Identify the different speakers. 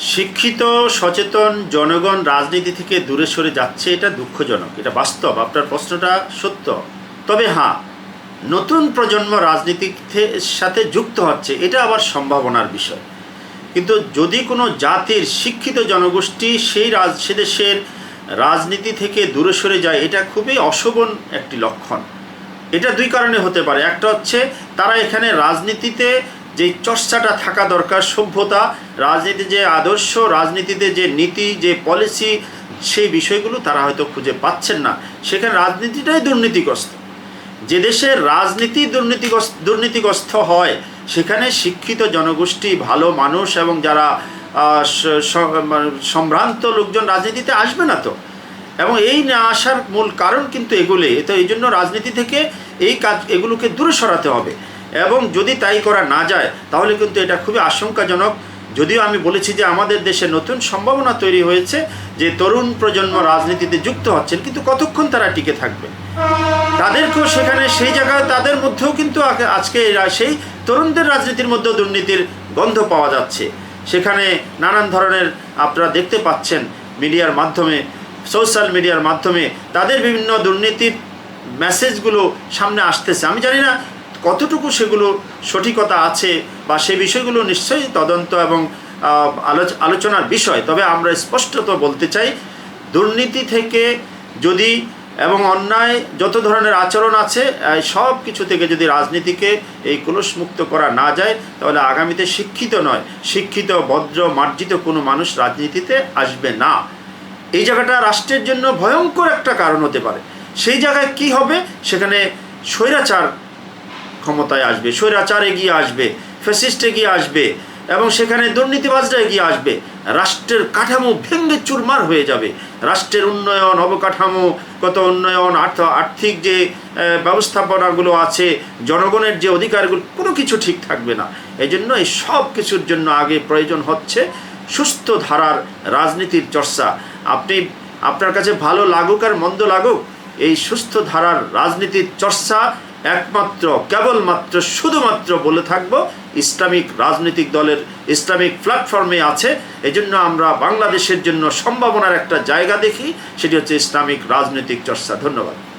Speaker 1: শিক্ষিত, সচেতন জনগণ রাজনীতি থেকে দূরে সরে যাচ্ছে, এটা দুঃখজনক, এটা বাস্তব, আপনার প্রশ্নটা সত্য। তবে হ্যাঁ নতুন প্রজন্ম রাজনীতির সাথে যুক্ত হচ্ছে, এটা আবার সম্ভাবনার বিষয়। কিন্তু যদি কোনো জাতির শিক্ষিত জনগোষ্ঠী সেই রাজ, সে দেশের রাজনীতি থেকে দূরে সরে যায়, এটা খুবই অশোভন একটি লক্ষণ। এটা দুই কারণে হতে পারে। একটা হচ্ছে, তারা এখানে রাজনীতিতে যে চর্চাটা থাকা দরকার, সভ্যতা, রাজনীতি যে আদর্শ, রাজনীতিতে যে নীতি, যে পলিসি, সেই বিষয়গুলো তারা হয়তো খুঁজে পাচ্ছেন না। সেখানে রাজনীতিটাই দুর্নীতিগ্রস্ত। যে দেশের রাজনীতি দুর্নীতিগ্রস্ত দুর্নীতিগ্রস্ত হয়, সেখানে শিক্ষিত জনগোষ্ঠী, ভালো মানুষ এবং যারা মানে সম্ভ্রান্ত লোকজন রাজনীতিতে আসবে না তো। এবং এই না আসার মূল কারণ কিন্তু এগুলি তো এই জন্য রাজনীতি থেকে এই কাজ, এগুলোকে দূরে সরাতে হবে। এবং যদি তাই করা না যায়, তাহলে কিন্তু এটা খুবই আশঙ্কাজনক। যদিও আমি বলেছি যে আমাদের দেশে নতুন সম্ভাবনা তৈরি হয়েছে যে তরুণ প্রজন্ম রাজনীতিতে যুক্ত হচ্ছেন, কিন্তু কতক্ষণ তারা টিকে থাকবে? তাদেরকেও সেখানে সেই জায়গায়, তাদের মধ্যেও কিন্তু আজকে সেই তরুণদের রাজনীতির মধ্যেও দুর্নীতির গন্ধ পাওয়া যাচ্ছে। সেখানে নানান ধরনের আপনারা দেখতে পাচ্ছেন মিডিয়ার মাধ্যমে, সোশ্যাল মিডিয়ার মাধ্যমে, তাদের বিভিন্ন দুর্নীতির মেসেজগুলো সামনে আসতেছে। আমি জানি না কতটুকু সেগুলো সঠিকতা আছে বা সে বিষয়গুলো নিশ্চয়ই তদন্ত এবং আলোচ- আলোচনার বিষয়। তবে আমরা স্পষ্টত বলতে চাই, দুর্নীতি থেকে যদি এবং অন্যায় যত ধরনের আচরণ আছে সব কিছু থেকে যদি রাজনীতিকে এই কলুষমুক্ত করা না যায়, তাহলে আগামীতে শিক্ষিত নয়। শিক্ষিত, ভদ্র, মার্জিত কোনো মানুষ রাজনীতিতে আসবে না। এই জায়গাটা রাষ্ট্রের জন্য ভয়ঙ্কর একটা কারণ হতে পারে। সেই জায়গায় কি হবে? সেখানে স্বৈরাচার ক্ষমতায় আসবে, স্বৈরাচার এগিয়ে আসবে ফ্যাসিস্ট এগিয়ে আসবে এবং সেখানে দুর্নীতিবাজরা এগিয়ে আসবে, রাষ্ট্রের কাঠামো ভেঙ্গে চুরমার হয়ে যাবে। রাষ্ট্রের উন্নয়ন অবকাঠামোগত উন্নয়ন, আর্থ, আর্থিক যে ব্যবস্থাপনাগুলো আছে, জনগণের যে অধিকারগুলো, কোনো কিছু ঠিক থাকবে না। এই জন্য এই সব কিছুর জন্য আগে প্রয়োজন হচ্ছে সুস্থ ধারার রাজনীতির চর্চা। আপনি, আপনার কাছে ভালো লাগুক আর মন্দ লাগুক, এই সুস্থ ধারার রাজনীতির চর্চা একমাত্র, কেবলমাত্র, শুধুমাত্র বলে থাকব, ইসলামিক রাজনৈতিক দলের ইসলামিক প্ল্যাটফর্মে আছে। এজন্য আমরা বাংলাদেশের জন্য সম্ভাবনার একটা জায়গা দেখি, সেটি হচ্ছে ইসলামিক রাজনৈতিক চর্চা। ধন্যবাদ।